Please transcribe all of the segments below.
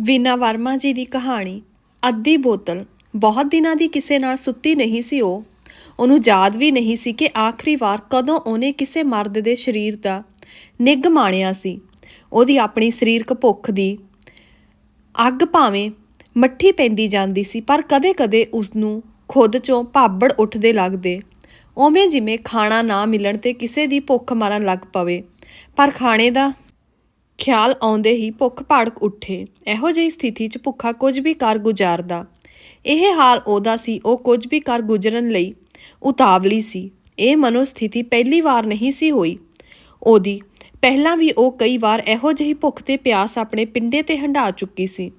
ਵੀਨਾ ਵਰਮਾ ਜੀ ਦੀ ਕਹਾਣੀ, ਅੱਧੀ ਬੋਤਲ। ਬਹੁਤ ਦਿਨਾਂ ਦੀ ਕਿਸੇ ਨਾਲ ਸੁੱਤੀ ਨਹੀਂ ਸੀ ਉਹ। ਉਹਨੂੰ ਯਾਦ ਵੀ ਨਹੀਂ ਸੀ ਕਿ ਆਖਰੀ ਵਾਰ ਕਦੋਂ ਉਹਨੇ ਕਿਸੇ ਮਰਦ ਦੇ ਸਰੀਰ ਦਾ ਨਿੱਘ ਮਾਣਿਆ ਸੀ। ਉਹਦੀ ਆਪਣੀ ਸਰੀਰਕ ਭੁੱਖ ਦੀ ਅੱਗ ਭਾਵੇਂ ਮੱਠੀ ਪੈਂਦੀ ਜਾਂਦੀ ਸੀ, ਪਰ ਕਦੇ-ਕਦੇ ਉਸ ਨੂੰ ਖੁਦ ਚੋਂ ਭਾਬੜ ਉੱਠਦੇ ਲੱਗਦੇ। ਉਵੇਂ ਜਿਵੇਂ ਖਾਣਾ ਨਾ ਮਿਲਣ ਤੇ ਕਿਸੇ ਦੀ ਭੁੱਖ ਮਰਨ ਲੱਗ ਪਵੇ। ਪਰ ਖਾਣੇ ਦਾ ਖਿਆਲ ਆਉਂਦੇ ਹੀ ਭੁੱਖ ਭੜਕ ਉੱਠੇ। ਇਹੋ ਜਿਹੀ ਸਥਿਤੀ 'ਚ ਭੁੱਖਾ ਕੁਝ ਵੀ ਕਰ ਗੁਜ਼ਾਰਦਾ। ਇਹ ਹਾਲ ਉਹਦਾ ਸੀ, ਉਹ ਕੁਝ ਵੀ ਕਰ ਗੁਜ਼ਰਨ ਲਈ ਉਤਾਵਲੀ ਸੀ। ਇਹ ਮਨੋ ਸਥਿਤੀ ਪਹਿਲੀ ਵਾਰ ਨਹੀਂ ਸੀ ਹੋਈ। ਉਹਦੀ ਪਹਿਲਾਂ ਵੀ ਉਹ ਕਈ ਵਾਰ ਇਹੋ ਜਿਹੀ ਭੁੱਖ ਤੇ ਪਿਆਸ ਆਪਣੇ ਪਿੰਡੇ ਤੇ ਹੰਢਾ ਚੁੱਕੀ ਸੀ।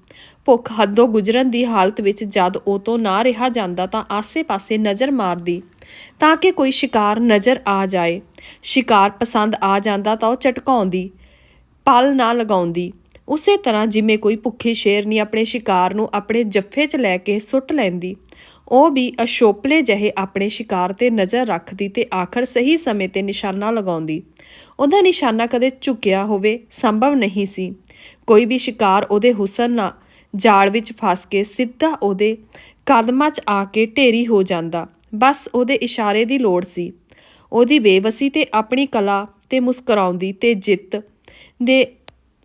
ਭੁੱਖ ਹੱਦੋਂ ਗੁਜ਼ਰਨ ਦੀ ਹਾਲਤ ਵਿੱਚ ਜਦ ਉਹ ਤੋਂ ਨਾ ਰਿਹਾ ਜਾਂਦਾ ਤਾਂ ਆਸੇ-ਪਾਸੇ ਨਜ਼ਰ ਮਾਰਦੀ, ਤਾਂ ਕਿ ਕੋਈ ਸ਼ਿਕਾਰ ਨਜ਼ਰ ਆ ਜਾਏ। ਸ਼ਿਕਾਰ ਪਸੰਦ ਆ ਜਾਂਦਾ ਤਾਂ ਉਹ ਝਟਕਾਉਂਦੀ ਪਲ ਨਾ ਲਗਾਉਂਦੀ। ਉਸੇ ਤਰ੍ਹਾਂ ਜਿਵੇਂ ਕੋਈ ਭੁੱਖੀ ਸ਼ੇਰਨੀ ਆਪਣੇ ਸ਼ਿਕਾਰ ਨੂੰ ਆਪਣੇ ਜੱਫੇ 'ਚ ਲੈ ਕੇ ਸੁੱਟ ਲੈਂਦੀ, ਉਹ ਵੀ ਅਸ਼ੋਪਲੇ ਜਿਹੇ ਆਪਣੇ ਸ਼ਿਕਾਰ ਤੇ ਨਜ਼ਰ ਰੱਖਦੀ ਤੇ ਆਖਰ ਸਹੀ ਸਮੇਂ ਤੇ ਨਿਸ਼ਾਨਾ ਲਗਾਉਂਦੀ। ਉਹਦਾ ਨਿਸ਼ਾਨਾ ਕਦੇ ਝੁਕਿਆ ਹੋਵੇ ਸੰਭਵ ਨਹੀਂ ਸੀ। ਕੋਈ ਵੀ ਸ਼ਿਕਾਰ ਉਹਦੇ ਹੁਸਨ ਨਾਲ ਜਾਲ ਵਿੱਚ ਫਸ ਕੇ ਸਿੱਧਾ ਉਹਦੇ ਕਦਮਾਂ 'ਚ ਆ ਕੇ ਢੇਰੀ ਹੋ ਜਾਂਦਾ। ਬਸ ਉਹਦੇ ਇਸ਼ਾਰੇ ਦੀ ਲੋੜ ਸੀ। ਉਹਦੀ ਬੇਵਸੀ ਤੇ ਆਪਣੀ ਕਲਾ ਤੇ ਮੁਸਕਰਾਉਂਦੀ ਤੇ ਜਿੱਤ ਦੇ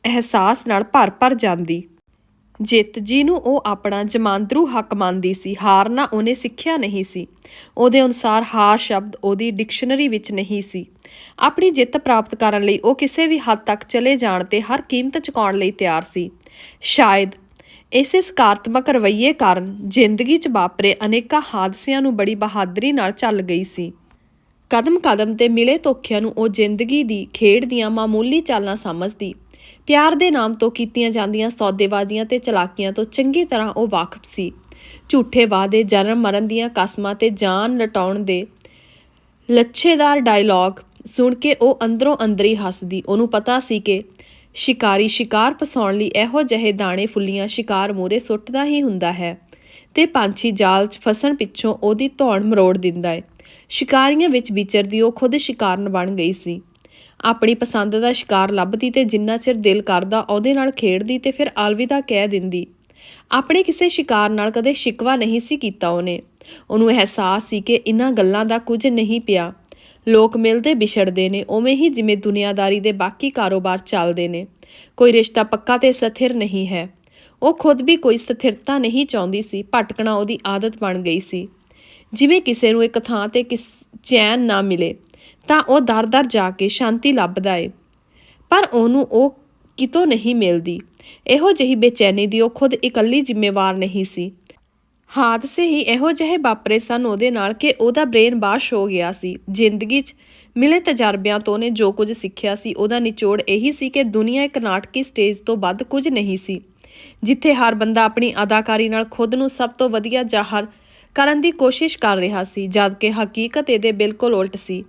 ਅਹਿਸਾਸ ਨਾਲ ਭਰ-ਭਰ ਜਾਂਦੀ। ਜਿੱਤ ਜਿਹਨੂੰ ਉਹ ਆਪਣਾ ਜਮਾਂਦਰੂ ਹੱਕ ਮੰਨਦੀ ਸੀ ਹਾਰਨਾ ਉਹਨੇ ਸਿੱਖਿਆ ਨਹੀਂ ਸੀ। ਉਹਦੇ ਅਨੁਸਾਰ ਹਾਰ ਸ਼ਬਦ ਉਹਦੀ ਡਿਕਸ਼ਨਰੀ ਵਿੱਚ ਨਹੀਂ ਸੀ। ਆਪਣੀ ਜਿੱਤ ਪ੍ਰਾਪਤ ਕਰਨ ਲਈ ਉਹ ਕਿਸੇ ਵੀ ਹੱਦ ਤੱਕ ਚਲੇ ਜਾਣ ਤੇ ਹਰ ਕੀਮਤ ਚੁਕਾਉਣ ਲਈ ਤਿਆਰ ਸੀ। ਸ਼ਾਇਦ ਇਸੇ ਸਕਾਰਾਤਮਕ ਰਵੱਈਏ ਕਾਰਨ ਜ਼ਿੰਦਗੀ 'ਚ ਵਾਪਰੇ ਅਨੇਕਾਂ ਹਾਦਸਿਆਂ ਨੂੰ ਬੜੀ ਬਹਾਦਰੀ ਨਾਲ ਚੱਲ ਗਈ ਸੀ। ਕਦਮ ਕਦਮ ਤੇ ਮਿਲੇ ਧੋਖਿਆਂ ਨੂੰ ਉਹ ਜ਼ਿੰਦਗੀ ਦੀ ਖੇਡ ਦੀਆਂ ਮਾਮੂਲੀ ਚਾਲਾਂ ਸਮਝਦੀ। ਪਿਆਰ ਦੇ ਨਾਮ ਤੋਂ ਕੀਤੀਆਂ ਜਾਂਦੀਆਂ ਸੌਦੇਬਾਜ਼ੀਆਂ ਤੇ ਚਲਾਕੀਆਂ ਤੋਂ ਚੰਗੀ ਤਰ੍ਹਾਂ ਉਹ ਵਾਕਫ ਸੀ। ਝੂਠੇ ਵਾਅਦੇ, ਜਨਮ ਮਰਨ ਦੀਆਂ ਕਸਮਾਂ ਤੇ ਜਾਨ ਲਟਾਉਣ ਦੇ ਲੱਛੇਦਾਰ ਡਾਇਲੌਗ ਸੁਣ ਕੇ ਉਹ ਅੰਦਰੋਂ ਅੰਦਰੀ ਹੱਸਦੀ। ਉਹਨੂੰ ਪਤਾ ਸੀ ਕਿ ਸ਼ਿਕਾਰੀ ਸ਼ਿਕਾਰ ਫਸਾਉਣ ਲਈ ਇਹੋ ਜਿਹੇ ਦਾਣੇ ਫੁੱਲੀਆਂ ਸ਼ਿਕਾਰ ਮੂਰੇ ਸੁੱਟਦਾ ਹੀ ਹੁੰਦਾ ਹੈ ਤੇ ਪੰਛੀ ਜਾਲ 'ਚ ਫਸਣ ਪਿੱਛੋਂ ਉਹਦੀ ਧੌਣ ਮਰੋੜ ਦਿੰਦਾ ਏ ਸ਼ਿਕਾਰੀਆਂ ਵਿੱਚ ਵਿਚਰਦੀ ਉਹ ਖੁਦ ਸ਼ਿਕਾਰਨ ਬਣ ਗਈ ਸੀ। ਆਪਣੀ ਪਸੰਦ ਦਾ ਸ਼ਿਕਾਰ ਲੱਭਦੀ ਤੇ ਜਿੰਨਾ ਚਿਰ ਦਿਲ ਕਰਦਾ ਉਹਦੇ ਨਾਲ ਖੇਡਦੀ ਤੇ ਫਿਰ ਅਲਵਿਦਾ ਕਹਿ ਦਿੰਦੀ, ਆਪਣੇ ਕਿਸੇ ਸ਼ਿਕਾਰ ਨਾਲ ਕਦੇ ਸ਼ਿਕਵਾ ਨਹੀਂ ਸੀ ਕੀਤਾ ਉਹਨੇ। ਉਹਨੂੰ ਅਹਿਸਾਸ ਸੀ ਕਿ ਇਹਨਾਂ ਗੱਲਾਂ ਦਾ ਕੁਝ ਨਹੀਂ ਪਿਆ। ਲੋਕ ਮਿਲਦੇ ਵਿਛੜਦੇ ਨੇ, ਉਵੇਂ ਹੀ ਜਿਵੇਂ ਦੁਨੀਆਦਾਰੀ ਦੇ ਬਾਕੀ ਕਾਰੋਬਾਰ ਚੱਲਦੇ ਨੇ। ਕੋਈ ਰਿਸ਼ਤਾ ਪੱਕਾ ਤੇ ਸਥਿਰ ਨਹੀਂ ਹੈ। ਉਹ ਖੁਦ ਵੀ ਕੋਈ ਸਥਿਰਤਾ ਨਹੀਂ ਚਾਹੁੰਦੀ ਸੀ, ਭਟਕਣਾ ਉਹਦੀ ਆਦਤ ਬਣ ਗਈ ਸੀ। ਜਿਵੇਂ ਕਿਸੇ ਨੂੰ ਇੱਕ ਥਾਂ ਤੇ ਕਿਸ ਚੈਨ ਨਾ ਮਿਲੇ, ਤਾਂ ਉਹ ਦਰ-ਦਰ ਜਾ ਕੇ ਸ਼ਾਂਤੀ ਲੱਭਦਾ ਏ। ਪਰ ਉਹਨੂੰ ਉਹ ਕਿਤੋਂ ਨਹੀਂ ਮਿਲਦੀ। ਇਹੋ ਜਿਹੀ ਬੇਚੈਨੀ ਦੀ ਉਹ ਖੁਦ ਇਕੱਲੀ ਜ਼ਿੰਮੇਵਾਰ ਨਹੀਂ ਸੀ। ਹਾਦਸੇ ਹੀ ਇਹੋ ਜਿਹੇ ਵਾਪਰੇ ਸਨ ਉਹਦੇ ਨਾਲ ਕਿ ਉਹਦਾ ਬ੍ਰੇਨ ਬਾਸ਼ ਹੋ ਗਿਆ ਸੀ। ਜ਼ਿੰਦਗੀ 'ਚ ਮਿਲੇ ਤਜਰਬਿਆਂ ਤੋਂ ਨੇ ਜੋ ਕੁਝ ਸਿੱਖਿਆ ਸੀ, ਉਹਦਾ ਨਿਚੋੜ ਇਹੀ ਸੀ ਕਿ ਦੁਨੀਆ ਇੱਕ ਨਾਟਕੀ ਸਟੇਜ ਤੋਂ ਵੱਧ ਕੁਝ ਨਹੀਂ ਸੀ, ਜਿੱਥੇ ਹਰ ਬੰਦਾ ਆਪਣੀ ਅਦਾਕਾਰੀ ਨਾਲ ਖੁਦ ਨੂੰ ਸਭ ਤੋਂ ਵਧੀਆ ਜ਼ਾਹਰ ਕਰਨ ਦੀ ਕੋਸ਼ਿਸ਼ ਕਰ ਰਿਹਾ ਸੀ ਜਦਕਿ ਹਕੀਕਤ ਇਹਦੇ ਬਿਲਕੁਲ ਉਲਟ ਸੀ।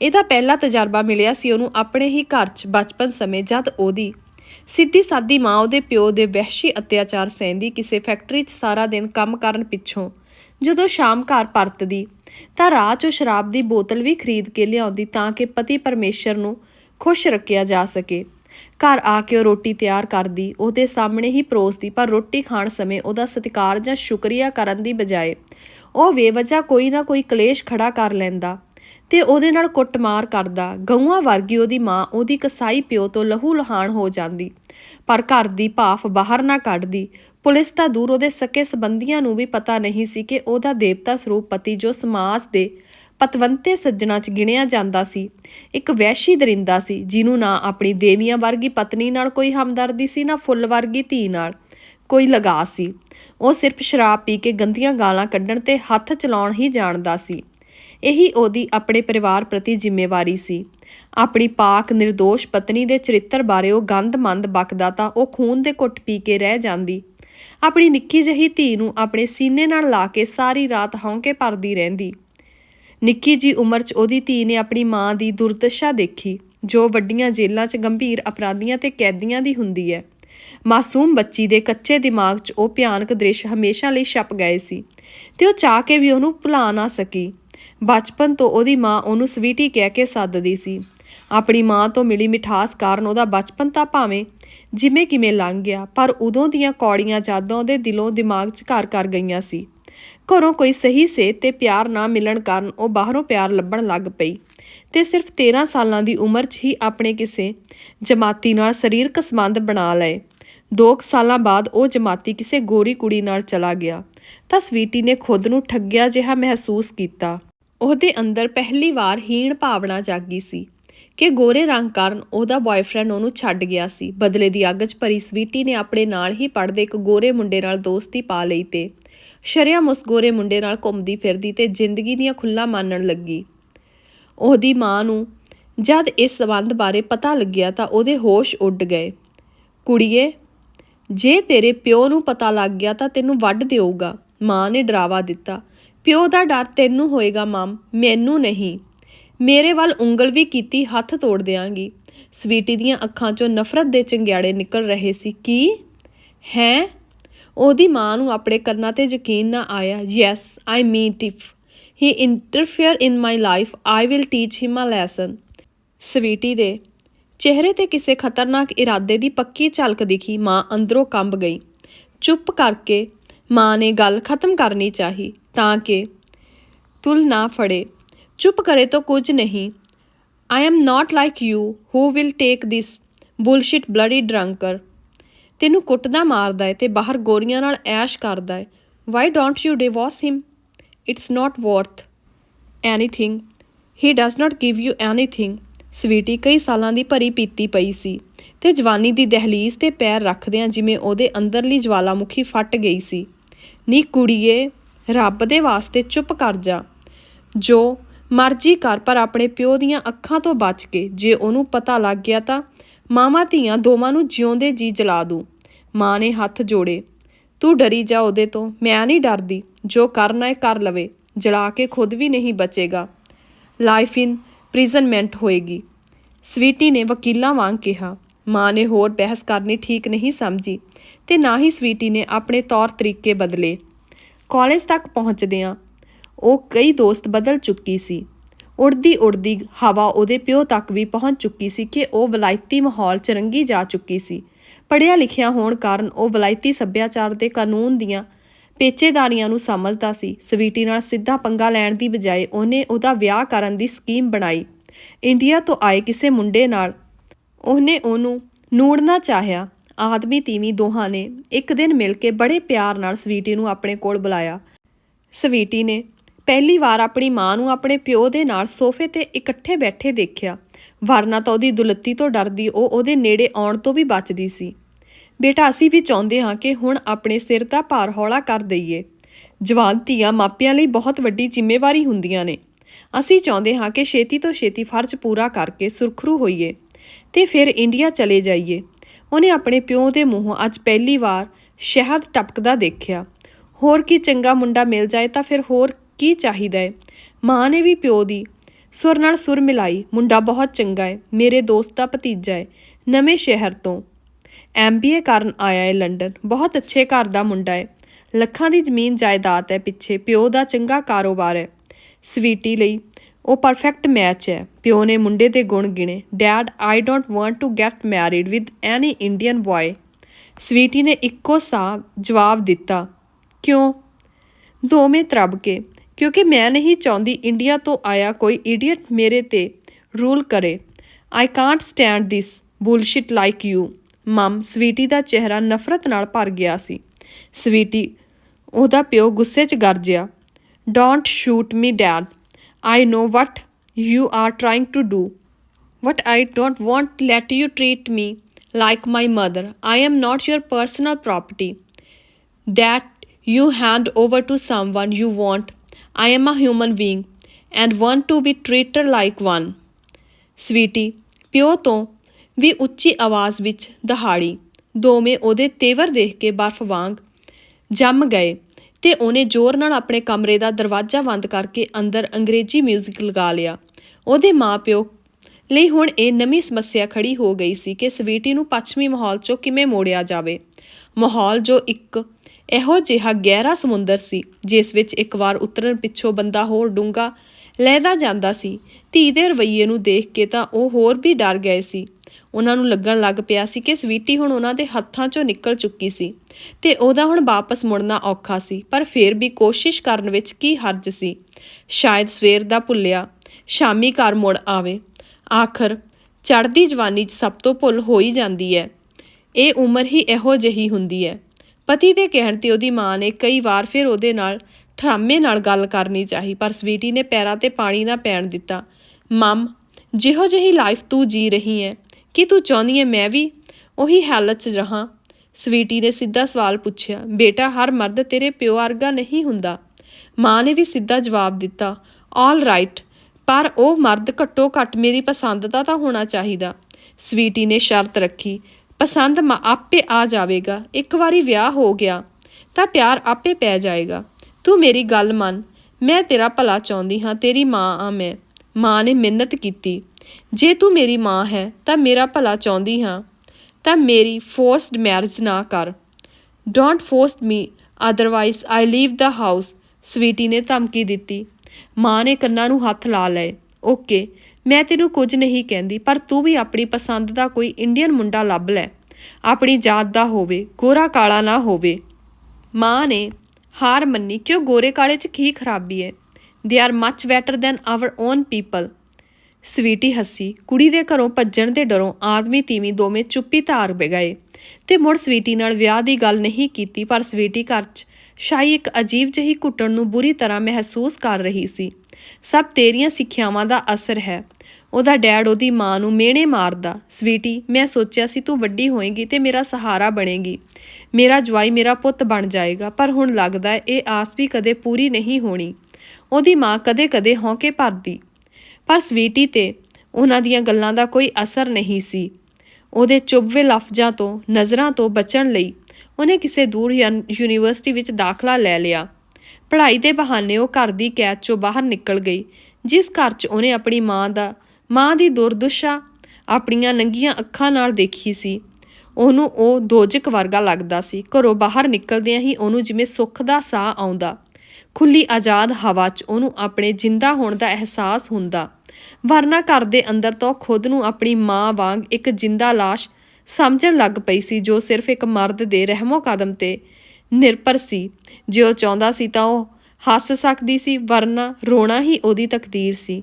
ਇਹਦਾ ਪਹਿਲਾ ਤਜਰਬਾ ਮਿਲਿਆ ਸੀ ਉਹਨੂੰ ਆਪਣੇ ਹੀ ਘਰ 'ਚ, ਬਚਪਨ ਸਮੇਂ, ਜਦ ਉਹਦੀ ਸਿੱਧੀ ਸਾਦੀ ਮਾਂ ਉਹਦੇ ਪਿਓ ਦੇ ਵਹਿਸ਼ੀ ਅਤਿਆਚਾਰ ਸਹਿੰਦੀ ਕਿਸੇ ਫੈਕਟਰੀ 'ਚ ਸਾਰਾ ਦਿਨ ਕੰਮ ਕਰਨ ਪਿੱਛੋਂ ਜਦੋਂ ਸ਼ਾਮ ਘਰ ਪਰਤਦੀ, ਤਾਂ ਰਾਹ 'ਚੋਂ ਸ਼ਰਾਬ ਦੀ ਬੋਤਲ ਵੀ ਖਰੀਦ ਕੇ ਲਿਆਉਂਦੀ ਤਾਂ ਕਿ ਪਤੀ ਪਰਮੇਸ਼ਰ ਨੂੰ ਖੁਸ਼ ਰੱਖਿਆ ਜਾ ਸਕੇ। ਘਰ ਆ ਕੇ ਉਹ ਰੋਟੀ ਤਿਆਰ ਕਰਦੀ, ਉਹਦੇ ਸਾਹਮਣੇ ਹੀ ਪਰੋਸਦੀ, ਪਰ ਰੋਟੀ ਖਾਣ ਸਮੇਂ ਉਹਦਾ ਸਤਿਕਾਰ ਜਾਂ ਸ਼ੁਕਰੀਆ ਕਰਨ ਦੀ ਬਜਾਏ ਉਹ ਬੇਵਜ੍ਹਾ ਕੋਈ ਨਾ ਕੋਈ ਕਲੇਸ਼ ਖੜਾ ਕਰ ਲੈਂਦਾ ਤੇ ਉਹਦੇ ਨਾਲ ਕੁੱਟਮਾਰ ਕਰਦਾ। ਗਊਆਂ ਵਰਗੀ ਉਹਦੀ ਮਾਂ ਉਹਦੀ ਕਸਾਈ ਪਿਓ ਤੋਂ ਲਹੂ ਲਹਾਨ ਹੋ ਜਾਂਦੀ, ਪਰ ਘਰ ਦੀ ਭਾਫ ਬਾਹਰ ਨਾ ਕੱਢਦੀ। ਪੁਲਿਸ ਤਾਂ ਦੂਰ ਉਹਦੇ ਸਕੇ ਸਬੰਧੀਆਂ ਨੂੰ ਵੀ ਪਤਾ ਨਹੀਂ ਸੀ ਕਿ ਉਹਦਾ ਦੇਵਤਾ ਸਰੂਪ ਪਤੀ ਜੋ ਸਮਾਜ ਦੇ ਪਤਵੰਤੇ ਸੱਜਣਾ 'ਚ ਗਿਣਿਆ ਜਾਂਦਾ ਸੀ। ਇੱਕ ਵੈਸ਼ੀ ਦਰਿੰਦਾ ਸੀ, ਜਿਹਨੂੰ ਨਾ ਆਪਣੀ ਦੇਵੀਆਂ ਵਰਗੀ ਪਤਨੀ ਨਾਲ ਕੋਈ ਹਮਦਰਦੀ ਸੀ, ਨਾ ਫੁੱਲ ਵਰਗੀ ਧੀ ਨਾਲ ਕੋਈ ਲਗਾ ਸੀ। ਉਹ ਸਿਰਫ ਸ਼ਰਾਬ ਪੀ ਕੇ ਗੰਦੀਆਂ ਗਾਲਾਂ ਕੱਢਣ ਤੇ ਹੱਥ ਚਲਾਉਣ ਹੀ ਜਾਣਦਾ ਸੀ। ਇਹੀ ਉਹਦੀ ਆਪਣੇ ਪਰਿਵਾਰ ਪ੍ਰਤੀ ਜ਼ਿੰਮੇਵਾਰੀ ਸੀ। ਆਪਣੀ ਪਾਕ નિર્ਦੋਸ਼ ਪਤਨੀ ਦੇ ਚਰਿੱਤਰ ਬਾਰੇ ਉਹ ਗੰਦਮੰਦ ਬਕਦਾ ਤਾਂ ਉਹ ਖੂਨ ਦੇ ਘੁੱਟ ਪੀ ਕੇ ਰਹਿ ਜਾਂਦੀ। ਆਪਣੀ ਨਿੱਕੀ ਜਹੀ ਧੀ ਨੂੰ ਆਪਣੇ ਸੀਨੇ ਨਾਲ ਲਾ ਕੇ ਸਾਰੀ ਰਾਤ ਹੌਂਕੇ ਭਰਦੀ ਰਹਿੰਦੀ। ਨਿੱਕੀ ਜੀ ਉਮਰ 'ਚ ਉਹਦੀ ਧੀ ਨੇ ਆਪਣੀ ਮਾਂ ਦੀ ਦੁਰਦਸ਼ਾ ਦੇਖੀ, ਜੋ ਵੱਡੀਆਂ ਜੇਲ੍ਹਾਂ 'ਚ ਗੰਭੀਰ ਅਪਰਾਧੀਆਂ ਤੇ ਕੈਦੀਆਂ ਦੀ ਹੁੰਦੀ ਹੈ। ਮਾਸੂਮ ਬੱਚੀ ਦੇ ਕੱਚੇ ਦਿਮਾਗ 'ਚ ਉਹ ਭਿਆਨਕ ਦ੍ਰਿਸ਼ ਹਮੇਸ਼ਾ ਲਈ ਛਪ ਗਏ ਸੀ ਤੇ ਉਹ ਚਾਹ ਕੇ ਵੀ ਉਹਨੂੰ ਭੁਲਾ ਨਾ ਸਕੀ। ਬਚਪਨ ਤੋਂ ਉਹਦੀ ਮਾਂ ਉਹਨੂੰ ਸਵੀਟੀ ਕਹਿ ਕੇ ਸੱਦਦੀ ਸੀ। ਆਪਣੀ ਮਾਂ ਤੋਂ ਮਿਲੀ ਮਿਠਾਸ ਕਾਰਨ ਉਹਦਾ ਬਚਪਨ ਤਾਂ ਭਾਵੇਂ ਜਿਵੇਂ ਕਿਵੇਂ ਲੰਘ ਗਿਆ, ਪਰ ਉਦੋਂ ਦੀਆਂ ਕੌੜੀਆਂ ਯਾਦਾਂ ਉਹਦੇ ਦਿਲੋਂ ਦਿਮਾਗ 'ਚ ਘਰ ਕਰ ਗਈਆਂ ਸੀ। ਘਰੋਂ ਕੋਈ ਸਹੀ ਸੇਧ ਤੇ ਪਿਆਰ ਨਾ ਮਿਲਣ ਕਾਰਨ ਉਹ ਬਾਹਰੋਂ ਪਿਆਰ ਲੱਭਣ ਲੱਗ ਪਈ ਤੇ ਸਿਰਫ 13 ਸਾਲਾਂ ਦੀ ਉਮਰ 'ਚ ਹੀ ਆਪਣੇ ਕਿਸੇ ਜਮਾਤੀ ਨਾਲ ਸਰੀਰਕ ਸੰਬੰਧ ਬਣਾ ਲਏ। ਦੋ ਕੁ ਸਾਲਾਂ ਬਾਅਦ ਉਹ ਜਮਾਤੀ ਕਿਸੇ ਗੋਰੀ ਕੁੜੀ ਨਾਲ ਚਲਾ ਗਿਆ ਤਾਂ ਸਵੀਟੀ ਨੇ ਖੁਦ ਨੂੰ ਠੱਗਿਆ ਜਿਹਾ ਮਹਿਸੂਸ ਕੀਤਾ। ਉਹਦੇ ਅੰਦਰ ਪਹਿਲੀ ਵਾਰ ਹੀਣ ਭਾਵਨਾ ਜਾਗੀ ਸੀ ਕਿ ਗੋਰੇ ਰੰਗ ਕਾਰਨ ਉਹਦਾ ਬॉयਫ੍ਰੈਂਡ ਉਹਨੂੰ ਛੱਡ ਗਿਆ ਸੀ। ਬਦਲੇ ਦੀ ਅੱਗ 'ਚ ਭਰੀ ਸਵੀਟੀ ਨੇ ਆਪਣੇ ਨਾਲ ਹੀ ਪੜਦੇ ਇੱਕ ਗੋਰੇ ਮੁੰਡੇ ਨਾਲ ਦੋਸਤੀ ਪਾ ਲਈ ਤੇ ਸ਼ਰਿਆਮ ਉਸ ਗੋਰੇ ਮੁੰਡੇ ਨਾਲ ਘੁੰਮਦੀ ਫਿਰਦੀ ਤੇ ਜ਼ਿੰਦਗੀ ਦੀਆਂ ਖੁੱਲਾ ਮਾਨਣ ਲੱਗੀ। ਉਹਦੀ ਮਾਂ ਨੂੰ ਜਦ ਇਸ ਸਬੰਧ ਬਾਰੇ ਪਤਾ ਲੱਗਿਆ ਤਾਂ ਉਹਦੇ ਹੋਸ਼ ਉੱਡ ਗਏ। ਕੁੜੀਏ, ਜੇ ਤੇਰੇ ਪਿਓ ਨੂੰ ਪਤਾ ਲੱਗ ਗਿਆ ਤਾਂ ਤੈਨੂੰ ਵੱਢ ਦੇਊਗਾ ਮਾਂ ਨੇ ਡਰਾਵਾ ਦਿੱਤਾ। ਪਿਓ ਦਾ ਡਰ ਤੈਨੂੰ ਹੋਏਗਾ, ਮਾਮ। ਮੈਨੂੰ ਨਹੀਂ। ਮੇਰੇ ਵੱਲ ਉਂਗਲ ਵੀ ਕੀਤੀ, ਹੱਥ ਤੋੜ ਦਿਆਂਗੀ। ਸਵੀਟੀ ਦੀਆਂ ਅੱਖਾਂ 'ਚੋਂ ਨਫ਼ਰਤ ਦੇ ਚੰਗਿਆੜੇ ਨਿਕਲ ਰਹੇ ਸੀ। ਕੀ? ਹੈ? ਉਹਦੀ ਮਾਂ ਨੂੰ ਆਪਣੇ ਕੰਨਾਂ ਤੇ ਯਕੀਨ ਨਾ ਆਇਆ। Yes I mean if he interfere in my life I will teach him a lesson Sweety ਦੇ ਚਿਹਰੇ ਤੇ ਕਿਸੇ ਖਤਰਨਾਕ ਇਰਾਦੇ ਦੀ ਪੱਕੀ ਝਲਕ ਦਿਖੀ ਮਾਂ ਅੰਦਰੋਂ ਕੰਬ ਗਈ। ਚੁੱਪ ਕਰਕੇ ਮਾਂ ਨੇ ਗੱਲ ਖਤਮ ਕਰਨੀ ਚਾਹੀ ਤਾਂ ਕਿ ਤੁਲ ਨਾ ਫੜੇ। ਚੁੱਪ ਕਰੇ ਤਾਂ ਕੁਝ ਨਹੀਂ। I am not like you who will take this bullshit bloody drunker ਤੈਨੂੰ ਕੁੱਟਦਾ ਮਾਰਦਾ ਹੈ ਤੇ ਬਾਹਰ ਗੋਰੀਆਂ ਨਾਲ ਐਸ਼ ਕਰਦਾ ਹੈ why don't you divorce him it's not worth anything he does not give you anything Sweety ਕਈ ਸਾਲਾਂ ਦੀ ਭਰੀ ਪੀਤੀ ਪਈ ਸੀ ਤੇ ਜਵਾਨੀ ਦੀ ਦਹਲੀਜ਼ ਤੇ ਪੈਰ ਰੱਖਦਿਆਂ ਜਿਵੇਂ ਉਹਦੇ ਅੰਦਰਲੀ ਜਵਾਲਾਮੁਖੀ ਫਟ ਗਈ ਸੀ। ਨੀ ਕੁੜੀਏ, ਰੱਬ ਦੇ ਵਾਸਤੇ ਚੁੱਪ ਕਰ ਜਾ। ਜੋ ਮਰਜ਼ੀ ਕਰ, ਪਰ ਆਪਣੇ ਪਿਓ ਦੀਆਂ ਅੱਖਾਂ ਤੋਂ ਬਚ ਕੇ ਜੇ ਉਹਨੂੰ ਪਤਾ ਲੱਗ ਗਿਆ ਤਾਂ ਮਾਵਾਂ ਧੀਆਂ ਦੋਵਾਂ ਨੂੰ ਜਿਉਂਦੇ ਜੀ ਜਲਾ ਦੂੰ। ਮਾਂ ਨੇ ਹੱਥ ਜੋੜੇ। ਤੂੰ ਡਰੀ ਜਾ ਉਹਦੇ ਤੋਂ, ਮੈਂ ਨਹੀਂ ਡਰਦੀ। ਜੋ ਕਰਨਾ ਹੈ ਕਰ ਲਵੇ। ਜਲਾ ਕੇ ਖੁਦ ਵੀ ਨਹੀਂ ਬਚੇਗਾ। ਲਾਈਫ ਇਨ ਪ੍ਰਿਜ਼ਨਮੈਂਟ ਹੋਏਗੀ। ਸਵੀਟੀ ਨੇ ਵਕੀਲਾਂ ਵਾਂਗ ਕਿਹਾ। ਮਾਂ ਨੇ ਹੋਰ ਬਹਿਸ ਕਰਨੀ ਠੀਕ ਨਹੀਂ ਸਮਝੀ ਤੇ ਨਾ ਹੀ ਸਵੀਟੀ ਨੇ ਆਪਣੇ ਤੌਰ ਤਰੀਕੇ ਬਦਲੇ। ਕਾਲਜ ਤੱਕ ਪਹੁੰਚਦਿਆਂ ਉਹ ਕਈ ਦੋਸਤ ਬਦਲ ਚੁੱਕੀ ਸੀ। ਉੜਦੀ ਉੜਦੀ ਹਵਾ ਉਹਦੇ ਪਿਓ ਤੱਕ ਵੀ ਪਹੁੰਚ ਚੁੱਕੀ ਸੀ ਕਿ ਉਹ ਵਲਾਇਤੀ ਮਾਹੌਲ ਚ ਰੰਗੀ ਜਾ ਚੁੱਕੀ ਸੀ। ਪੜ੍ਹਿਆ ਲਿਖਿਆ ਹੋਣ ਕਾਰਨ ਉਹ ਵਲਾਇਤੀ ਸੱਭਿਆਚਾਰ ਦੇ ਕਾਨੂੰਨ ਦੀਆਂ ਪੇਚੇਦਾਰੀਆਂ ਨੂੰ ਸਮਝਦਾ ਸੀ। ਸਵੀਟੀ ਨਾਲ ਸਿੱਧਾ ਪੰਗਾ ਲੈਣ ਦੀ ਬਜਾਏ ਉਹਨੇ ਉਹਦਾ ਵਿਆਹ ਕਰਨ ਦੀ ਸਕੀਮ ਬਣਾਈ। ਇੰਡੀਆ ਤੋਂ ਆਏ ਕਿਸੇ ਮੁੰਡੇ ਨਾਲ ਉਹਨੇ ਉਹਨੂੰ ਨੂੜਨਾ ਚਾਹਿਆ। ਆਦਮੀ ਤੀਵੀਂ ਦੋਹਾਂ ਨੇ ਇੱਕ ਦਿਨ ਮਿਲ ਕੇ ਬੜੇ ਪਿਆਰ ਨਾਲ ਸਵੀਟੀ ਨੂੰ ਆਪਣੇ ਕੋਲ ਬੁਲਾਇਆ। ਸਵੀਟੀ ਨੇ ਪਹਿਲੀ ਵਾਰ ਆਪਣੀ ਮਾਂ ਨੂੰ ਆਪਣੇ ਪਿਓ ਦੇ ਨਾਲ ਸੋਫੇ ਤੇ ਇਕੱਠੇ ਬੈਠੇ ਦੇਖਿਆ। ਵਰਨਾ ਤਾਂ ਉਹਦੀ ਦੁਲੱਤੀ ਤੋਂ ਡਰਦੀ, ਉਹ ਉਹਦੇ ਨੇੜੇ ਆਉਣ ਤੋਂ ਵੀ ਬਚਦੀ ਸੀ। ਬੇਟਾ, ਅਸੀਂ ਵੀ ਚਾਹੁੰਦੇ ਹਾਂ ਕਿ ਹੁਣ ਆਪਣੇ ਸਿਰ ਦਾ ਭਾਰ ਹੌਲਾ ਕਰ ਦਈਏ। ਜਵਾਨ ਧੀਆਂ ਮਾਪਿਆਂ ਲਈ ਬਹੁਤ ਵੱਡੀ ਜ਼ਿੰਮੇਵਾਰੀ ਹੁੰਦੀਆਂ ਨੇ। ਅਸੀਂ ਚਾਹੁੰਦੇ ਹਾਂ ਕਿ ਛੇਤੀ ਤੋਂ ਛੇਤੀ ਫਰਜ਼ ਪੂਰਾ ਕਰਕੇ ਸੁਰਖਰੂ ਹੋਈਏ ਤੇ ਫਿਰ ਇੰਡੀਆ ਚਲੇ ਜਾਈਏ। ਉਹਨੇ ਆਪਣੇ ਪਿਓ ਦੇ ਮੂੰਹੋਂ ਅੱਜ ਪਹਿਲੀ ਵਾਰ ਸ਼ਹਿਦ ਟਪਕਦਾ ਦੇਖਿਆ। ਹੋਰ ਕੀ ਚੰਗਾ ਮੁੰਡਾ ਮਿਲ ਜਾਏ ਤਾਂ ਫਿਰ ਹੋਰ ਕੀ ਚਾਹੀਦਾ ਹੈ ਮਾਂ ਨੇ ਵੀ ਪਿਓ ਦੀ। ਸੁਰ ਨਾਲ ਸੁਰ ਮਿਲਾਈ, ਮੁੰਡਾ ਬਹੁਤ ਚੰਗਾ ਹੈ ਮੇਰੇ ਦੋਸਤ ਦਾ ਭਤੀਜਾ ਹੈ ਨਵੇਂ ਸ਼ਹਿਰ ਤੋਂ। ਐਮਬੀਏ ਕਰਨ ਆਇਆ ਹੈ ਲੰਡਨ, ਬਹੁਤ ਅੱਛੇ ਘਰ ਦਾ ਮੁੰਡਾ ਹੈ ਲੱਖਾਂ ਦੀ ਜ਼ਮੀਨ ਜਾਇਦਾਦ ਹੈ ਪਿੱਛੇ, ਪਿਓ ਦਾ ਚੰਗਾ ਕਾਰੋਬਾਰ ਹੈ ਸਵੀਟੀ ਲਈ, ਉਹ ਪਰਫੈਕਟ ਮੈਚ ਹੈ ਪਿਓ ਨੇ ਮੁੰਡੇ ਦੇ ਗੁਣ ਗਿਣੇ। Dad I don't want to get married with any Indian boy Sweety ਨੇ ਇੱਕੋ ਸਾਹ ਜਵਾਬ ਦਿੱਤਾ। ਕਿਉਂ? ਦੋਵੇਂ ਤਰਬ ਕੇ। ਕਿਉਂਕਿ ਮੈਂ ਨਹੀਂ ਚਾਹੁੰਦੀ ਇੰਡੀਆ ਤੋਂ ਆਇਆ ਕੋਈ ਇਡੀਅਟ ਮੇਰੇ ਤੇ ਰੂਲ ਕਰੇ। I can't stand this bullshit like you mum, Sweety ਦਾ ਚਿਹਰਾ ਨਫ਼ਰਤ ਨਾਲ ਭਰ ਗਿਆ ਸੀ। ਸਵੀਟੀ, ਉਹਦਾ ਪਿਓ ਗੁੱਸੇ 'ਚ ਗਰਜਿਆ। Don't shoot me dad I know what you are trying to do What I don't want, let you treat me like my mother. I am not your personal property that you hand over to someone you want. I am a human being and want to be treated like one. Sweety ਪਿਓ ਤੋਂ ਵੀ ਉੱਚੀ ਆਵਾਜ਼ ਵਿੱਚ ਦਹਾੜੀ, ਦੋਵੇਂ ਉਹਦੇ ਤੇਵਰ ਦੇਖ ਕੇ ਬਰਫ਼ ਵਾਂਗ ਜੰਮ ਗਏ ਤੇ ਉਹਨੇ ਜ਼ੋਰ ਨਾਲ ਆਪਣੇ ਕਮਰੇ ਦਾ ਦਰਵਾਜ਼ਾ ਬੰਦ ਕਰਕੇ ਅੰਦਰ ਅੰਗਰੇਜ਼ੀ 뮤직 ਲਗਾ ਲਿਆ ਉਹਦੇ ਮਾਪਿਓ ਲਈ ਹੁਣ ਇਹ ਨਵੀਂ ਸਮੱਸਿਆ ਖੜੀ ਹੋ ਗਈ ਸੀ ਕਿ ਸਵੀਟੀ ਨੂੰ ਪੱਛਮੀ ਮਾਹੌਲ 'ਚੋਂ ਕਿਵੇਂ ਮੋੜਿਆ ਜਾਵੇ ਮਾਹੌਲ ਜੋ ਇੱਕ ਇਹੋ ਜਿਹਾ ਗਹਿਰਾ ਸਮੁੰਦਰ ਸੀ, ਜਿਸ ਵਿੱਚ ਇੱਕ ਵਾਰ ਉਤਰਨ ਪਿੱਛੋਂ ਬੰਦਾ ਹੋਰ ਡੂੰਘਾ ਲਹਿਦਾ ਜਾਂਦਾ ਸੀ। ਧੀ ਦੇ ਰਵੱਈਏ ਨੂੰ ਦੇਖ ਕੇ ਤਾਂ ਉਹ ਹੋਰ ਵੀ ਡਰ ਗਏ ਸੀ। ਉਹਨਾਂ ਨੂੰ ਲੱਗਣ ਲੱਗ ਪਿਆ ਸੀ ਕਿ ਸਵੀਟੀ ਹੁਣ ਉਹਨਾਂ ਦੇ ਹੱਥਾਂ 'ਚੋਂ ਨਿਕਲ ਚੁੱਕੀ ਸੀ ਤੇ ਉਹਦਾ ਹੁਣ ਵਾਪਸ ਮੁੜਨਾ ਔਖਾ ਸੀ, ਪਰ ਫਿਰ ਵੀ ਕੋਸ਼ਿਸ਼ ਕਰਨ ਵਿੱਚ ਕੀ ਹਰਜ ਸੀ? ਸ਼ਾਇਦ ਸਵੇਰ ਦਾ ਭੁੱਲਿਆ, ਸ਼ਾਮੀ ਘਰ ਮੁੜ ਆਵੇ। ਆਖਰ, ਚੜ੍ਹਦੀ ਜਵਾਨੀ 'ਚ ਸਭ ਤੋਂ ਭੁੱਲ ਹੋ ਹੀ ਜਾਂਦੀ ਹੈ। ਇਹ ਉਮਰ ਹੀ ਇਹੋ ਜਿਹੀ ਹੁੰਦੀ ਹੈ। ਪਤੀ ਦੇ ਕਹਿਣ ਤੇ ਉਹਦੀ ਮਾਂ ਨੇ ਕਈ ਵਾਰ ਫਿਰ ਉਹਦੇ ਨਾਲ, ਠਰਾਮੇ ਨਾਲ ਗੱਲ ਕਰਨੀ ਚਾਹੀ, ਪਰ ਸਵੀਟੀ ਨੇ ਪੈਰਾਂ ਤੇ ਪਾਣੀ ਨਾ ਪੈਣ ਦਿੱਤਾ। ਮਮ, ਜਿਹੋ ਜਿਹੀ ਲਾਈਫ ਤੂੰ ਜੀ ਰਹੀ ਹੈ ਕੀ ਤੂੰ ਚਾਹੁੰਦੀ ਹੈ ਮੈਂ ਵੀ ਉਹੀ ਹਾਲਤ 'ਚ ਰਹਾ? ਸਵੀਟੀ ਨੇ ਸਿੱਧਾ ਸਵਾਲ ਪੁੱਛਿਆ, ਬੇਟਾ, ਹਰ ਮਰਦ ਤੇਰੇ ਪਿਓ ਵਰਗਾ ਨਹੀਂ ਹੁੰਦਾ। ਮਾਂ ਨੇ ਵੀ ਸਿੱਧਾ ਜਵਾਬ ਦਿੱਤਾ ਆਲ ਰਾਈਟ ਪਰ ਉਹ ਮਰਦ ਘੱਟੋ ਘੱਟ ਮੇਰੀ ਪਸੰਦ ਦਾ ਤਾਂ ਹੋਣਾ ਚਾਹੀਦਾ। ਸਵੀਟੀ ਨੇ ਸ਼ਰਤ ਰੱਖੀ ਪਸੰਦ ਮਾ ਆਪੇ ਆ ਜਾਵੇਗਾ। ਇੱਕ ਵਾਰੀ ਵਿਆਹ ਹੋ ਗਿਆ, ਤਾਂ ਪਿਆਰ ਆਪੇ ਪੈ ਜਾਏਗਾ। ਤੂੰ ਮੇਰੀ ਗੱਲ ਮੰਨ, ਮੈਂ ਤੇਰਾ ਭਲਾ ਚਾਹੁੰਦੀ ਹਾਂ, ਤੇਰੀ ਮਾਂ ਆ ਮੈਂ। ਮਾਂ ਨੇ ਮਿਹਨਤ ਕੀਤੀ, ਜੇ ਤੂੰ ਮੇਰੀ ਮਾਂ ਹੈ, ਤਾਂ ਮੇਰਾ ਭਲਾ ਚਾਹੁੰਦੀ ਹਾਂ। ਤਾਂ ਮੇਰੀ ਫੋਰਸਡ ਮੈਰਿਜ ਨਾ ਕਰ। Don't force me otherwise I leave the house Sweety ਨੇ ਧਮਕੀ ਦਿੱਤੀ। ਮਾਂ ਨੇ ਕੰਨਾਂ ਨੂੰ ਹੱਥ ਲਾ ਲਏ। ਓਕੇ ਮੈਂ ਤੈਨੂੰ ਕੁਝ ਨਹੀਂ ਕਹਿੰਦੀ, ਪਰ ਤੂੰ ਵੀ ਆਪਣੀ ਪਸੰਦ ਦਾ ਕੋਈ ਇੰਡੀਅਨ ਮੁੰਡਾ ਲੱਭ ਲੈ। ਆਪਣੀ ਜਾਤ ਦਾ ਹੋਵੇ, ਗੋਰਾ ਕਾਲਾ ਨਾ ਹੋਵੇ। ਮਾਂ ਨੇ ਹਾਰ ਮੰਨੀ, ਕਿਉਂ ਗੋਰੇ ਕਾਲੇ 'ਚ ਕੀ ਖਰਾਬੀ ਹੈ they are much better than our own people Sweety ਹੱਸੀ, ਕੁੜੀ ਦੇ ਘਰੋਂ ਭੱਜਣ ਦੇ ਡਰੋਂ ਆਦਮੀ ਤੀਵੀਂ ਦੋਵੇਂ ਚੁੱਪੀ ਧਾਰ ਬਗਾਏ ਤੇ ਮੁੜ ਸਵੀਟੀ ਨਾਲ ਵਿਆਹ ਦੀ ਗੱਲ ਨਹੀਂ ਕੀਤੀ, ਪਰ ਸਵੀਟੀ ਘਰ 'ਚ ਸ਼ਾਈ ਇੱਕ ਅਜੀਬ ਜਿਹੀ ਘੁੱਟਣ ਨੂੰ ਬੁਰੀ ਤਰ੍ਹਾਂ ਮਹਿਸੂਸ ਕਰ ਰਹੀ ਸੀ। ਸਭ ਤੇਰੀਆਂ ਸਿੱਖਿਆਵਾਂ ਦਾ ਅਸਰ ਹੈ। ਉਹਦਾ ਡੈਡ ਉਹਦੀ ਮਾਂ ਨੂੰ ਮਿਹਣੇ ਮਾਰਦਾ, ਸਵੀਟੀ, ਮੈਂ ਸੋਚਿਆ ਸੀ ਤੂੰ ਵੱਡੀ ਹੋਏਗੀ ਤੇ ਮੇਰਾ ਸਹਾਰਾ ਬਣੇਗੀ। ਮੇਰਾ ਜਵਾਈ ਮੇਰਾ ਪੁੱਤ ਬਣ ਜਾਏਗਾ, ਪਰ ਹੁਣ ਲੱਗਦਾ ਇਹ ਆਸ ਵੀ ਕਦੇ ਪੂਰੀ ਨਹੀਂ ਹੋਣੀ। ਉਹਦੀ ਮਾਂ ਕਦੇ-ਕਦੇ ਹੌਂਕੇ ਭਰਦੀ। ਪਰ ਸਵੀਟੀ ਤੇ ਉਹਨਾਂ ਦੀਆਂ ਗੱਲਾਂ ਦਾ ਕੋਈ ਅਸਰ ਨਹੀਂ ਸੀ। ਉਹਦੇ ਚੁੱਭਵੇਂ ਲਫ਼ਜ਼ਾਂ ਤੋਂ, ਨਜ਼ਰਾਂ ਤੋਂ ਬਚਣ ਲਈ ਉਹਨੇ ਕਿਸੇ ਦੂਰ ਯੂਨੀਵਰਸਿਟੀ ਵਿੱਚ ਦਾਖਲਾ ਲੈ ਲਿਆ। ਪੜ੍ਹਾਈ ਦੇ ਬਹਾਨੇ ਉਹ ਘਰ ਦੀ ਕੈਦ ਚੋਂ ਬਾਹਰ ਨਿਕਲ ਗਈ, ਜਿਸ ਘਰ 'ਚ ਉਹਨੇ ਆਪਣੀ ਮਾਂ ਦਾ, ਮਾਂ ਦੀ ਦੁਰਦਸ਼ਾ ਆਪਣੀਆਂ ਨੰਗੀਆਂ ਅੱਖਾਂ ਨਾਲ ਦੇਖੀ ਸੀ। ਉਹਨੂੰ ਉਹ ਦੋਜਕ ਵਰਗਾ ਲੱਗਦਾ ਸੀ। ਘਰੋਂ ਬਾਹਰ ਨਿਕਲਦਿਆਂ ਹੀ ਉਹਨੂੰ ਜਿਵੇਂ ਸੁੱਖ ਦਾ ਸਾਹ ਆਉਂਦਾ। ਖੁੱਲੀ ਆਜ਼ਾਦ ਹਵਾ 'ਚ ਉਹਨੂੰ ਆਪਣੇ ਜਿੰਦਾ ਹੋਣ ਦਾ ਅਹਿਸਾਸ ਹੁੰਦਾ। ਵਰਨਾ ਘਰ ਦੇ ਅੰਦਰ ਤੋਂ ਖੁਦ ਨੂੰ ਆਪਣੀ ਮਾਂ ਵਾਂਗ ਇੱਕ ਜਿੰਦਾ ਲਾਸ਼ ਸਮਝਣ ਲੱਗ ਪਈ ਸੀ, ਜੋ ਸਿਰਫ ਇੱਕ ਮਰਦ ਦੇ ਰਹਿਮੋ ਕਦਮ ਤੇ ਨਿਰਭਰ ਸੀ। ਜੇ ਉਹ ਚਾਹੁੰਦਾ ਸੀ ਤਾਂ ਉਹ ਹੱਸ ਸਕਦੀ ਸੀ, ਵਰਨਾ ਰੋਣਾ ਹੀ ਉਹਦੀ ਤਕਦੀਰ ਸੀ।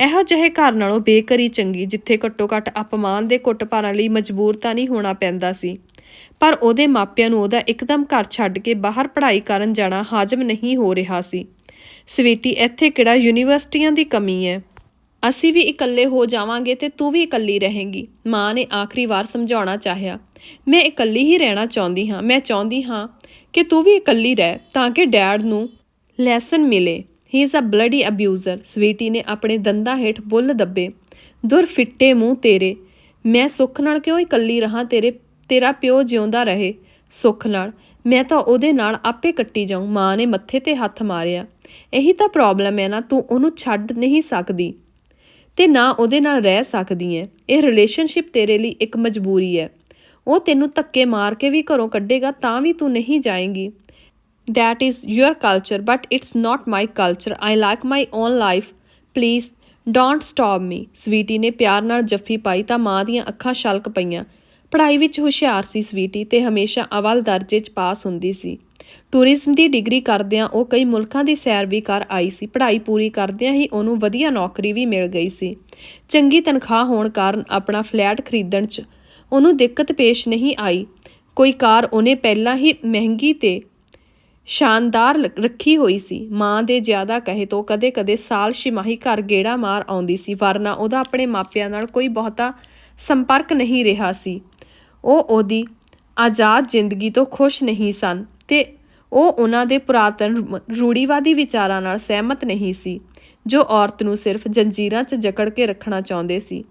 ਇਹੋ ਜਿਹੇ ਘਰ ਨਾਲੋਂ ਬੇਕਰੀ ਚੰਗੀ, ਜਿੱਥੇ ਘੱਟੋ ਘੱਟ ਅਪਮਾਨ ਦੇ ਕੁੱਟ ਭਾਰਾਂ ਲਈ ਮਜਬੂਰ ਤਾਂ ਨਹੀਂ ਹੋਣਾ ਪੈਂਦਾ ਸੀ। ਪਰ ਉਹਦੇ ਮਾਪਿਆਂ ਨੂੰ ਉਹਦਾ ਇੱਕਦਮ ਘਰ ਛੱਡ ਕੇ ਬਾਹਰ ਪੜ੍ਹਾਈ ਕਰਨ ਜਾਣਾ ਹਾਜ਼ਮ ਨਹੀਂ ਹੋ ਰਿਹਾ ਸੀ। ਸਵੀਟੀ, ਇੱਥੇ ਕਿਹੜਾ ਯੂਨੀਵਰਸਿਟੀਆਂ ਦੀ ਕਮੀ ਹੈ? ਅਸੀਂ ਵੀ ਇਕੱਲੇ ਹੋ ਜਾਵਾਂਗੇ ਤੇ ਤੂੰ ਵੀ ਇਕੱਲੀ ਰਹੇਂਗੀ, ਮਾਂ ਨੇ ਆਖਰੀ ਵਾਰ ਸਮਝਾਉਣਾ ਚਾਹਿਆ। ਮੈਂ ਇਕੱਲੀ ਹੀ ਰਹਿਣਾ ਚਾਹੁੰਦੀ ਹਾਂ, ਮੈਂ ਚਾਹੁੰਦੀ ਹਾਂ ਕਿ ਤੂੰ ਵੀ ਇਕੱਲੀ ਰਹਿ ਤਾਂ ਕਿ ਡੈਡ ਨੂੰ ਲੈਸਨ ਮਿਲੇ। He is a bloody abuser Sweety ਨੇ ਆਪਣੇ ਦੰਦਾਂ ਹੇਠ ਬੁੱਲ ਦੱਬੇ। ਦੁਰ ਫਿੱਟੇ ਮੂੰਹ ਤੇਰੇ। ਮੈਂ ਸੁੱਖ ਨਾਲ ਕਿਉਂ ਇਕੱਲੀ ਰਹਾ? ਤੇਰੇ, ਤੇਰਾ ਪਿਓ ਜਿਉਂਦਾ ਰਹੇ। ਸੁੱਖ ਨਾਲ। ਮੈਂ ਤਾਂ ਉਹਦੇ ਨਾਲ ਆਪੇ ਕੱਟੀ ਜਾਊਂ। ਮਾਂ ਨੇ ਮੱਥੇ ਤੇ ਹੱਥ ਮਾਰਿਆ। ਇਹੀ ਤਾਂ ਪ੍ਰੋਬਲਮ ਹੈ ਨਾ, ਤੂੰ ਉਹਨੂੰ ਛੱਡ ਨਹੀਂ ਸਕਦੀ। ਤੇ ਨਾ ਉਹਦੇ ਨਾਲ ਰਹਿ ਸਕਦੀ ਐ ਇਹ ਰਿਲੇਸ਼ਨਸ਼ਿਪ ਤੇਰੇ ਲਈ ਇੱਕ ਮਜਬੂਰੀ ਹੈ। ਉਹ ਤੈਨੂੰ ਧੱਕੇ ਮਾਰ ਕੇ ਵੀ ਘਰੋਂ ਕੱਢੇਗਾ, ਤਾਂ ਵੀ ਤੂੰ ਨਹੀਂ ਜਾਏਂਗੀ। That is your culture, but it's not my culture. I like my own life. Please, don't stop me. Sweety ਨੇ ਪਿਆਰ ਨਾਲ ਜੱਫੀ ਪਾਈ ਤਾਂ ਮਾਂ ਦੀਆਂ ਅੱਖਾਂ ਛਲਕ ਪਈਆਂ। ਪੜ੍ਹਾਈ ਵਿੱਚ ਹੁਸ਼ਿਆਰ ਸੀ ਸਵੀਟੀ ਤੇ ਹਮੇਸ਼ਾ ਅਵਲ ਦਰਜੇ 'ਚ ਪਾਸ ਹੁੰਦੀ ਸੀ। ਟੂਰਿਜ਼ਮ ਦੀ ਡਿਗਰੀ ਕਰਦਿਆਂ ਉਹ ਕਈ ਮੁਲਕਾਂ ਦੀ ਸੈਰ ਵੀ ਕਰ ਆਈ ਸੀ। ਪੜ੍ਹਾਈ ਪੂਰੀ ਕਰਦਿਆਂ ਹੀ ਉਹਨੂੰ ਵਧੀਆ ਨੌਕਰੀ ਵੀ ਮਿਲ ਗਈ ਸੀ। ਚੰਗੀ ਤਨਖਾਹ ਹੋਣ ਕਾਰਨ ਆਪਣਾ ਫਲੈਟ ਖਰੀਦਣ 'ਚ ਉਹਨੂੰ ਦਿੱਕਤ ਪੇਸ਼ ਨਹੀਂ ਆਈ। ਕੋਈ ਕਾਰ ਉਹਨੇ ਪਹਿਲਾਂ ਹੀ ਮਹਿੰਗੀ ਤੇ ਸ਼ਾਨਦਾਰ ਰੱਖੀ ਹੋਈ ਸੀ। ਮਾਂ ਦੇ ਜ਼ਿਆਦਾ ਕਹੇ ਤੋਂ ਕਦੇ-ਕਦੇ ਸਾਲ ਛਿਮਾਹੀ ਘਰ ਗੇੜਾ ਮਾਰ ਆਉਂਦੀ ਸੀ, ਵਰਨਾ ਉਹਦਾ ਆਪਣੇ ਮਾਪਿਆਂ ਨਾਲ ਕੋਈ ਬਹੁਤਾ ਸੰਪਰਕ ਨਹੀਂ ਰਿਹਾ ਸੀ। ਉਹ ਉਹਦੀ ਆਜ਼ਾਦ ਜ਼ਿੰਦਗੀ ਤੋਂ ਖੁਸ਼ ਨਹੀਂ ਸਨ ਤੇ ਉਹ ਉਹਨਾਂ ਦੇ ਪੁਰਾਤਨ ਰੂੜੀਵਾਦੀ ਵਿਚਾਰਾਂ ਨਾਲ ਸਹਿਮਤ ਨਹੀਂ ਸੀ, ਜੋ ਔਰਤ ਨੂੰ ਸਿਰਫ ਜੰਜੀਰਾਂ 'ਚ ਜਕੜ ਕੇ ਰੱਖਣਾ ਚਾਹੁੰਦੇ ਸੀ।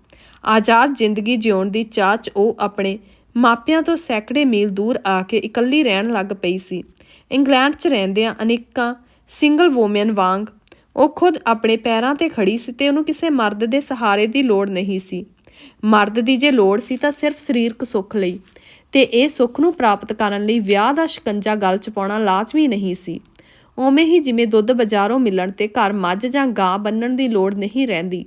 ਆਜ਼ਾਦ ਜ਼ਿੰਦਗੀ ਜਿਉਣ ਦੀ ਚਾਹ 'ਚ ਉਹ ਆਪਣੇ ਮਾਪਿਆਂ ਤੋਂ ਸੈਂਕੜੇ ਮੀਲ ਦੂਰ ਆ ਕੇ ਇਕੱਲੀ ਰਹਿਣ ਲੱਗ ਪਈ ਸੀ। ਇੰਗਲੈਂਡ 'ਚ ਰਹਿੰਦਿਆਂ ਅਨੇਕਾਂ ਸਿੰਗਲ ਵੂਮਨ ਵਾਂਗ ਉਹ ਖੁਦ ਆਪਣੇ ਪੈਰਾਂ ਤੇ ਖੜੀ ਸੀ ਤੇ ਉਹਨੂੰ ਕਿਸੇ ਮਰਦ ਦੇ ਸਹਾਰੇ ਦੀ ਲੋੜ ਨਹੀਂ ਸੀ। ਮਰਦ ਦੀ ਜੇ ਲੋੜ ਸੀ ਤਾਂ ਸਿਰਫ ਸਰੀਰਕ ਸੁੱਖ ਲਈ ਤੇ ਇਹ ਸੁੱਖ ਨੂੰ ਪ੍ਰਾਪਤ ਕਰਨ ਲਈ ਵਿਆਹ ਦਾ ਸ਼ਿਕੰਜਾ ਗਲ 'ਚ ਪਾਉਣਾ ਲਾਜ਼ਮੀ ਨਹੀਂ ਸੀ। ਉਵੇਂ ਹੀ ਜਿਵੇਂ ਦੁੱਧ ਬਾਜ਼ਾਰੋਂ ਮਿਲਣ ਤੇ ਘਰ ਮੱਝ ਜਾਂ ਗਾਂ ਬੰਨਣ ਦੀ ਲੋੜ ਨਹੀਂ ਰਹਿੰਦੀ।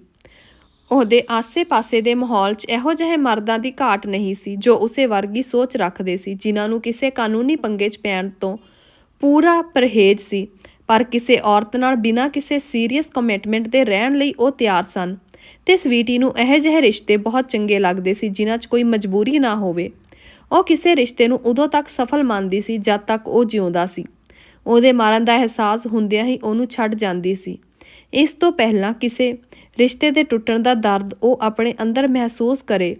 ਉਹਦੇ ਆਸੇ-ਪਾਸੇ ਦੇ ਮਾਹੌਲ 'ਚ ਇਹੋ ਜਿਹੇ ਮਰਦਾਂ ਦੀ ਘਾਟ ਨਹੀਂ ਸੀ ਜੋ ਉਸੇ ਵਰਗੀ ਸੋਚ ਰੱਖਦੇ ਸੀ, ਜਿਨ੍ਹਾਂ ਨੂੰ ਕਿਸੇ ਕਾਨੂੰਨੀ ਪੰਗੇ 'ਚ ਪੈਣ ਤੋਂ ਪੂਰਾ ਪਰਹੇਜ਼ ਸੀ। ਪਰ ਕਿਸੇ ਔਰਤ ਨਾਲ ਬਿਨਾਂ ਕਿਸੇ ਸੀਰੀਅਸ ਕਮਿਟਮੈਂਟ ਦੇ ਰਹਿਣ ਲਈ ਉਹ ਤਿਆਰ ਸਨ ਤੇ ਸਵੀਟੀ ਨੂੰ ਇਹੋ ਜਿਹੇ ਰਿਸ਼ਤੇ ਬਹੁਤ ਚੰਗੇ ਲੱਗਦੇ ਸੀ, ਜਿਨ੍ਹਾਂ 'ਚ ਕੋਈ ਮਜਬੂਰੀ ਨਾ ਹੋਵੇ। ਉਹ ਕਿਸੇ ਰਿਸ਼ਤੇ ਨੂੰ ਉਦੋਂ ਤੱਕ ਸਫਲ ਮੰਨਦੀ ਸੀ, ਜਦ ਤੱਕ ਉਹ ਜਿਉਂਦਾ ਸੀ। ਉਹਦੇ ਮਾਰਨ ਦਾ ਅਹਿਸਾਸ ਹੁੰਦਿਆਂ ਹੀ ਉਹਨੂੰ ਛੱਡ ਜਾਂਦੀ ਸੀ। ਇਸ ਤੋਂ ਪਹਿਲਾਂ ਕਿਸੇ ਰਿਸ਼ਤੇ ਦੇ ਟੁੱਟਣ ਦਾ ਦਰਦ ਉਹ ਆਪਣੇ ਅੰਦਰ ਮਹਿਸੂਸ ਕਰੇ,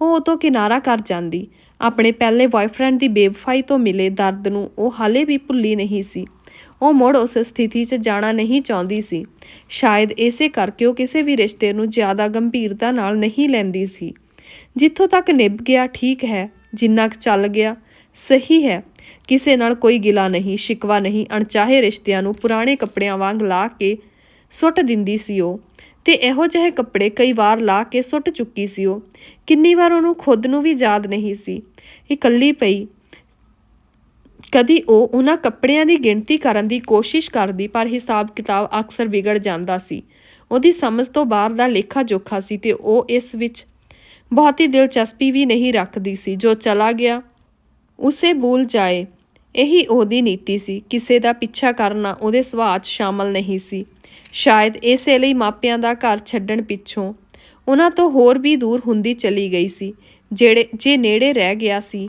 ਉਹ ਉਹ ਕਿਨਾਰਾ ਕਰ ਜਾਂਦੀ। ਆਪਣੇ ਪਹਿਲੇ ਬॉयਫ੍ਰੈਂਡ ਦੀ ਬੇਵਫਾਈ ਤੋਂ ਮਿਲੇ ਦਰਦ ਨੂੰ ਉਹ ਹਾਲੇ ਵੀ ਭੁੱਲੀ ਨਹੀਂ ਸੀ। ਉਹ ਮੁੜ ਉਸ ਸਥਿਤੀ 'ਚ ਜਾਣਾ ਨਹੀਂ ਚਾਹੁੰਦੀ ਸੀ। ਸ਼ਾਇਦ ਇਸੇ ਕਰਕੇ ਉਹ ਕਿਸੇ ਵੀ ਰਿਸ਼ਤੇ ਨੂੰ ਜ਼ਿਆਦਾ ਗੰਭੀਰਤਾ ਨਾਲ ਨਹੀਂ ਲੈਂਦੀ ਸੀ। ਜਿੱਥੋਂ ਤੱਕ ਨਿਭ ਗਿਆ ਠੀਕ ਹੈ, ਜਿੰਨਾ ਕੁ ਚੱਲ ਗਿਆ ਸਹੀ ਹੈ। ਕਿਸੇ ਨਾਲ ਕੋਈ ਗਿਲਾ ਨਹੀਂ, ਸ਼ਿਕਵਾ ਨਹੀਂ, ਅਣਚਾਹੇ ਰਿਸ਼ਤਿਆਂ ਨੂੰ ਪੁਰਾਣੇ ਕੱਪੜਿਆਂ ਵਾਂਗ ਲਾ ਕੇ ਸੁੱਟ ਦਿੰਦੀ ਸੀ ਉਹ। ਤੇ ਇਹੋ ਜਿਹੇ ਕੱਪੜੇ ਕਈ ਵਾਰ ਲਾ ਕੇ ਸੁੱਟ ਚੁੱਕੀ ਸੀ ਉਹ। ਕਿੰਨੀ ਵਾਰ ਉਹਨੂੰ ਖੁਦ ਨੂੰ ਵੀ ਯਾਦ ਨਹੀਂ ਸੀ। ਇਕੱਲੀ ਪਈ। ਕਦੀ ਉਹ ਉਹਨਾਂ ਕੱਪੜਿਆਂ ਦੀ ਗਿਣਤੀ ਕਰਨ ਦੀ ਕੋਸ਼ਿਸ਼ ਕਰਦੀ, ਪਰ ਹਿਸਾਬ ਕਿਤਾਬ ਅਕਸਰ ਵਿਗੜ ਜਾਂਦਾ ਸੀ। ਉਹਦੀ ਸਮਝ ਤੋਂ ਬਾਹਰ ਦਾ ਲੇਖਾ ਜੋਖਾ ਸੀ ਤੇ ਉਹ ਇਸ ਵਿੱਚ ਬਹੁਤੀ ਦਿਲਚਸਪੀ ਵੀ ਨਹੀਂ ਰੱਖਦੀ ਸੀ। ਜੋ ਚਲਾ ਗਿਆ, ਉਸੇ ਭੁੱਲ ਜਾਏ। ਇਹੀ ਉਹਦੀ ਨੀਤੀ ਸੀ। ਕਿਸੇ ਦਾ ਪਿੱਛਾ ਕਰਨਾ ਉਹਦੇ ਸੁਭਾਅ 'ਚ ਸ਼ਾਮਲ ਨਹੀਂ ਸੀ। ਸ਼ਾਇਦ ਇਸੇ ਲਈ ਮਾਪਿਆਂ ਦਾ ਘਰ ਛੱਡਣ ਪਿੱਛੋਂ ਉਹਨਾਂ ਤੋਂ ਹੋਰ ਵੀ ਦੂਰ ਹੁੰਦੀ ਚਲੀ ਗਈ ਸੀ, ਜਿਹੜੇ, ਜੇ ਨੇੜੇ ਰਹਿ ਗਿਆ ਸੀ,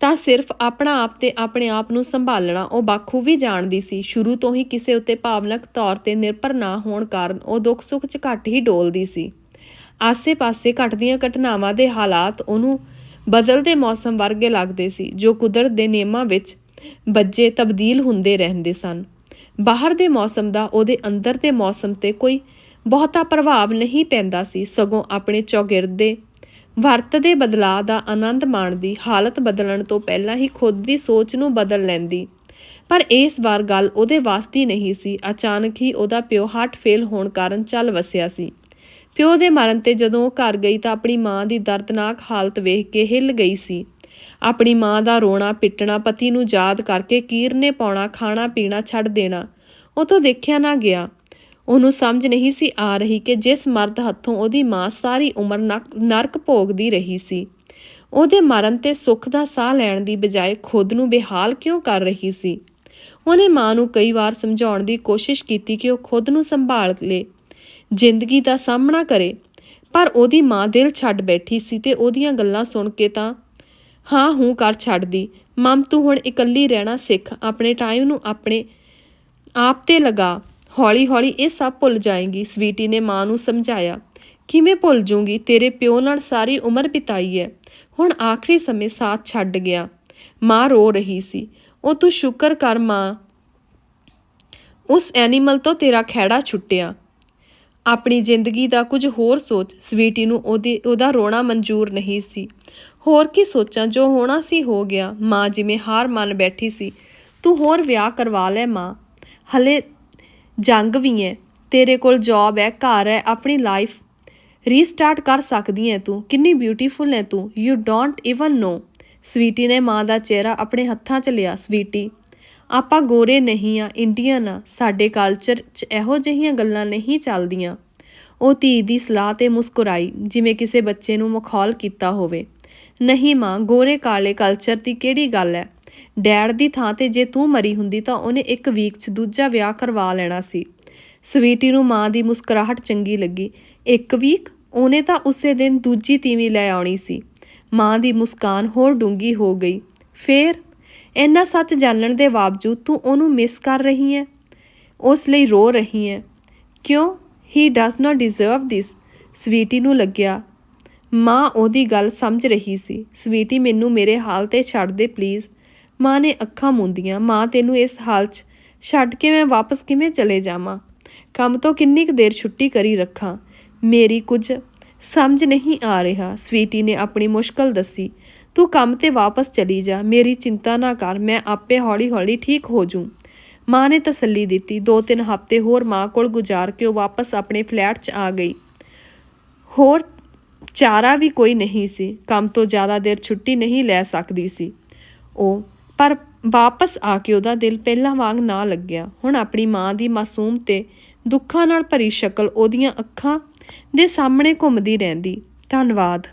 ਤਾਂ ਸਿਰਫ ਆਪਣਾ ਆਪ ਤੇ ਆਪਣੇ ਆਪ ਨੂੰ ਸੰਭਾਲਣਾ ਉਹ ਬਾਖੂ ਵੀ ਜਾਣਦੀ ਸੀ। ਸ਼ੁਰੂ ਤੋਂ ਹੀ ਕਿਸੇ ਉੱਤੇ ਭਾਵਨਕ ਤੌਰ ਤੇ ਨਿਰਭਰ ਨਾ ਹੋਣ ਕਾਰਨ ਉਹ ਦੁੱਖ ਸੁੱਖ 'ਚ ਘੱਟ ਹੀ ਡੋਲਦੀ ਸੀ। ਆਸੇ-ਪਾਸੇ ਘਟਦੀਆਂ ਘਟਨਾਵਾਂ ਦੇ ਹਾਲਾਤ ਉਹਨੂੰ ਬਦਲਦੇ ਮੌਸਮ ਵਰਗੇ ਲੱਗਦੇ ਸੀ, ਜੋ ਕੁਦਰਤ ਦੇ ਨਿਯਮਾਂ ਵਿੱਚ ਬੱਚੇ ਤਬਦੀਲ ਹੁੰਦੇ ਰਹਿੰਦੇ ਸਨ। ਬਾਹਰ ਦੇ ਮੌਸਮ ਦਾ ਉਹਦੇ ਅੰਦਰ ਦੇ ਮੌਸਮ ਤੇ ਕੋਈ ਬਹੁਤਾ ਪ੍ਰਭਾਵ ਨਹੀਂ ਪੈਂਦਾ ਸੀ, ਸਗੋਂ ਆਪਣੇ ਚੌਗਿਰਦੇ ਵਰਤ ਦੇ ਬਦਲਾਅ ਦਾ ਆਨੰਦ ਮਾਣਦੀ ਹਾਲਤ ਬਦਲਣ ਤੋਂ ਪਹਿਲਾਂ ਹੀ ਖੁਦ ਦੀ ਸੋਚ ਨੂੰ ਬਦਲ ਲੈਂਦੀ। ਪਰ ਇਸ ਵਾਰ ਗੱਲ ਉਹਦੇ ਵਾਸਤੇ ਨਹੀਂ ਸੀ। ਅਚਾਨਕ ਹੀ ਉਹਦਾ ਪਿਓ ਹਾਰਟ ਫੇਲ ਹੋਣ ਕਾਰਨ ਚੱਲ ਵਸਿਆ ਸੀ। ਪਿਓ ਦੇ ਮਰਨ ਤੇ ਜਦੋਂ ਉਹ ਘਰ ਗਈ ਤਾਂ ਆਪਣੀ ਮਾਂ ਦੀ ਦਰਦਨਾਕ ਹਾਲਤ ਵੇਖ ਕੇ ਹਿੱਲ ਗਈ ਸੀ। ਆਪਣੀ ਮਾਂ ਦਾ ਰੋਣਾ, ਪਿੱਟਣਾ, ਪਤੀ ਨੂੰ ਯਾਦ ਕਰਕੇ ਕੀਰਨੇ ਪਾਉਣਾ, ਖਾਣਾ, ਪੀਣਾ ਛੱਡ ਦੇਣਾ। ਉਹ ਤੋਂ ਦੇਖਿਆ ਨਾ ਗਿਆ। ਉਹਨੂੰ ਸਮਝ ਨਹੀਂ ਸੀ ਆ ਰਹੀ ਕਿ ਜਿਸ ਮਰਦ ਹੱਥੋਂ ਉਹਦੀ ਮਾਂ ਸਾਰੀ ਉਮਰ ਨਕ- ਨਰਕ ਭੋਗਦੀ ਰਹੀ ਸੀ, ਉਹਦੇ ਮਰਨ ਤੇ ਸੁੱਖ ਦਾ ਸਾਹ ਲੈਣ ਦੀ ਬਜਾਏ ਖੁਦ ਨੂੰ ਬੇਹਾਲ ਕਿਉਂ ਕਰ ਰਹੀ ਸੀ? ਉਹਨੇ ਮਾਂ ਨੂੰ ਕਈ ਵਾਰ ਸਮਝਾਉਣ ਦੀ ਕੋਸ਼ਿਸ਼ ਕੀਤੀ ਕਿ ਉਹ ਖੁਦ ਨੂੰ ਸੰਭਾਲ ਲੇ, ਜ਼ਿੰਦਗੀ ਦਾ ਸਾਹਮਣਾ ਕਰੇ, ਪਰ ਉਹਦੀ ਮਾਂ ਦਿਲ ਛੱਡ ਬੈਠੀ ਸੀ ਤੇ ਉਹਦੀਆਂ ਗੱਲਾਂ ਸੁਣ ਕੇ ਤਾਂ ਹਾਂ, ਹੂੰ, ਕਰ ਛੱਡਦੀ। ਮਮ, ਤੂੰ ਹੁਣ ਇਕੱਲੀ ਰਹਿਣਾ ਸਿੱਖ। ਆਪਣੇ ਟਾਈਮ ਨੂੰ ਆਪਣੇ ਆਪ ਤੇ ਲਗਾ। ਹੌਲੀ ਹੌਲੀ ਇਹ ਸਭ ਭੁੱਲ ਜਾਏਗੀ। ਸਵੀਟੀ ਨੇ ਮਾਂ ਨੂੰ ਸਮਝਾਇਆ, ਕਿਵੇਂ ਭੁੱਲ ਜੂੰਗੀ? ਤੇਰੇ ਪਿਓ ਨਾਲ ਸਾਰੀ ਉਮਰ ਬਿਤਾਈ ਹੈ ਹੁਣ ਆਖਰੀ ਸਮੇਂ ਸਾਥ ਛੱਡ ਗਿਆ। ਮਾਂ ਰੋ ਰਹੀ ਸੀ। ਉਹ, ਤੂੰ ਸ਼ੁਕਰ ਕਰ ਮਾਂ। ਉਸ ਐਨੀਮਲ ਤੋਂ ਤੇਰਾ ਖਹਿੜਾ ਛੁੱਟਿਆ। ਆਪਣੀ ਜ਼ਿੰਦਗੀ ਦਾ ਕੁਝ ਹੋਰ ਸੋਚ। ਸਵੀਟੀ ਨੂੰ ਉਹਦੀ ਉਹਦਾ ਰੋਣਾ ਮਨਜ਼ੂਰ ਨਹੀਂ ਸੀ। ਹੋਰ ਕੀ ਸੋਚਾਂ, ਜੋ ਹੋਣਾ ਸੀ ਹੋ ਗਿਆ। ਮਾਂ ਜਿਵੇਂ ਹਾਰ ਮੰਨ ਬੈਠੀ ਸੀ। ਤੂੰ ਹੋਰ ਵਿਆਹ ਕਰਵਾ ਲੈ ਮਾਂ। ਹਲੇ ਜੰਗ ਵੀ ਹੈ ਤੇਰੇ ਕੋਲ ਜੌਬ ਹੈ ਘਰ ਹੈ ਆਪਣੀ ਲਾਈਫ ਰੀਸਟਾਰਟ ਕਰ ਸਕਦੀ ਹੈ ਤੂੰ। ਕਿੰਨੀ ਬਿਊਟੀਫੁਲ ਹੈ ਤੂੰ। You don't even know Sweety ਨੇ ਮਾਂ ਦਾ ਚਿਹਰਾ ਆਪਣੇ ਹੱਥਾਂ 'ਚ ਲਿਆ। ਸਵੀਟੀ, ਆਪਾਂ ਗੋਰੇ ਨਹੀਂ ਆ ਇੰਡੀਅਨ ਆ। ਸਾਡੇ ਕਲਚਰ 'ਚ ਇਹੋ ਜਿਹੀਆਂ ਗੱਲਾਂ ਨਹੀਂ ਚੱਲਦੀਆਂ। ਉਹ ਧੀ ਦੀ ਸਲਾਹ ਤੇ ਮੁਸਕਰਾਈ, ਜਿਵੇਂ ਕਿਸੇ ਬੱਚੇ ਨੂੰ ਮਖੌਲ ਕੀਤਾ ਹੋਵੇ। ਨਹੀਂ ਮਾਂ, ਗੋਰੇ ਕਾਲੇ ਕਲਚਰ ਦੀ ਕਿਹੜੀ ਗੱਲ ਹੈ ਡੈਡ ਦੀ ਥਾਂ ਤੇ ਜੇ ਤੂੰ ਮਰੀ ਹੁੰਦੀ ਤਾਂ ਉਹਨੇ ਇੱਕ ਵੀਕ 'ਚ ਦੂਜਾ ਵਿਆਹ ਕਰਵਾ ਲੈਣਾ ਸੀ। ਸਵੀਟੀ ਨੂੰ ਮਾਂ ਦੀ ਮੁਸਕਰਾਹਟ ਚੰਗੀ ਲੱਗੀ। ਇੱਕ ਵੀਕ ਉਹਨੇ ਤਾਂ ਉਸੇ ਦਿਨ ਦੂਜੀ ਤੀਵੀਂ ਲੈ ਆਉਣੀ ਸੀ। ਮਾਂ ਦੀ ਮੁਸਕਾਨ ਹੋਰ ਡੂੰਗੀ ਹੋ ਗਈ। ਫੇਰ? ਇੰਨਾ ਸੱਚ ਜਾਣਨ ਦੇ ਬਾਵਜੂਦ ਤੂੰ ਉਹਨੂੰ ਮਿਸ ਕਰ ਰਹੀ ਹੈ ਉਸ ਲਈ ਰੋ ਰਹੀ ਹੈ ਕਿਉਂ? He does not deserve this Sweety ਨੂੰ ਲੱਗਿਆ। ਮਾਂ ਉਹਦੀ ਗੱਲ ਸਮਝ ਰਹੀ ਸੀ। ਸਵੀਟੀ, ਮੈਨੂੰ ਮੇਰੇ ਹਾਲ ਤੇ ਛੱਡ ਦੇ, ਪਲੀਜ਼। ਮਾਂ ਨੇ ਅੱਖਾਂ ਮੁੰਦੀਆਂ। ਮਾਂ, ਤੈਨੂੰ ਇਸ ਹਾਲ 'ਚ ਛੱਡ ਕੇ ਮੈਂ ਵਾਪਸ ਕਿਵੇਂ ਚਲੇ ਜਾਵਾਂ? ਕੰਮ ਤੋਂ ਕਿੰਨੀ ਕੁ ਦੇਰ ਛੁੱਟੀ ਕਰੀ ਰੱਖਾਂ? ਮੇਰੀ ਕੁਝ ਸਮਝ ਨਹੀਂ ਆ ਰਿਹਾ। ਸਵੀਟੀ ਨੇ ਆਪਣੀ ਮੁਸ਼ਕਲ ਦੱਸੀ। ਤੂੰ ਕੰਮ ਤੇ ਵਾਪਸ ਚਲੀ ਜਾ। ਮੇਰੀ ਚਿੰਤਾ ਨਾ ਕਰ। ਮੈਂ ਆਪੇ ਹੌਲੀ-ਹੌਲੀ ਠੀਕ ਹੋ ਜੂ। ਮਾਂ ਨੇ ਤਸੱਲੀ ਦਿੱਤੀ। ਦੋ ਤਿੰਨ ਹਫ਼ਤੇ ਹੋਰ ਮਾਂ ਕੋਲ ਗੁਜ਼ਾਰ ਕੇ ਉਹ ਵਾਪਸ ਆਪਣੇ ਫਲੈਟ 'ਚ ਆ ਗਈ। ਹੋਰ ਚਾਰਾ ਵੀ ਕੋਈ ਨਹੀਂ ਸੀ, ਕੰਮ ਤੋਂ ਜ਼ਿਆਦਾ ਦੇਰ ਛੁੱਟੀ ਨਹੀਂ ਲੈ ਸਕਦੀ ਸੀ। ਉਹ, ਪਰ ਵਾਪਸ ਆ ਕੇ ਉਹਦਾ ਦਿਲ ਪਹਿਲਾਂ ਵਾਂਗ ਨਾ ਲੱਗਿਆ। ਹੁਣ ਆਪਣੀ ਮਾਂ ਦੀ ਮਾਸੂਮ ਤੇ ਦੁੱਖਾਂ ਨਾਲ ਭਰੀ ਸ਼ਕਲ ਉਹਦੀਆਂ ਅੱਖਾਂ ਦੇ ਸਾਹਮਣੇ ਘੁੰਮਦੀ ਰਹਿੰਦੀ। ਧੰਨਵਾਦ।